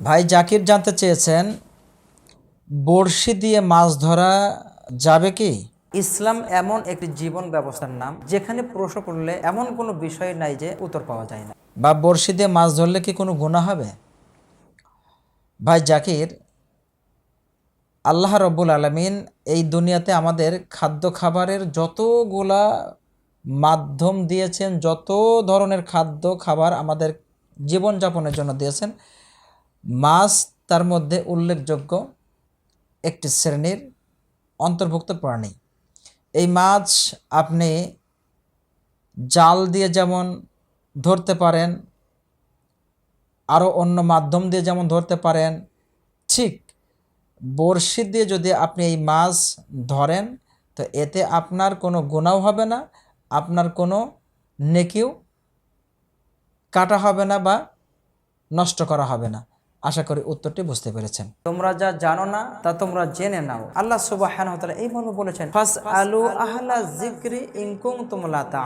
ভাই জাকির জানতে চেয়েছেন বড়শি দিয়ে মাছ ধরা যাবে কি? ইসলাম এমন একটি জীবন ব্যবস্থার নাম যেখানে প্রশ্ন করলে এমন কোনো বিষয় নাই যে উত্তর পাওয়া যায় না। বা বড়শি দিয়ে মাছ ধরলে কি কোনো গুণা হবে? ভাই জাকির আল্লাহ রব্বুল আলমিন এই দুনিয়াতে আমাদের খাদ্য খাবারের যতগুলা মাধ্যম দিয়েছেন যত ধরনের খাদ্য খাবার আমাদের জীবনযাপনের জন্য দিয়েছেন মাছ তার মধ্যে উল্লেখযোগ্য একটি শ্রেণির অন্তর্ভুক্ত প্রাণী। এই মাছ আপনি জাল দিয়ে যেমন ধরতে পারেন আরও অন্য মাধ্যম দিয়ে যেমন ধরতে পারেন, ঠিক বড়শি দিয়ে যদি আপনি এই মাছ ধরেন, তো এতে আপনার কোনো গুণাও হবে না, আপনার কোনো নেকিও কাটা হবে না বা নষ্ট করা হবে না। আশা করি উত্তরটি বুঝতে পেরেছেন। তোমরা যা জানো না, তা তোমরা জেনে নাও। আল্লাহ সুবাহ এই মর্মে বলেছেন জিক্রি তা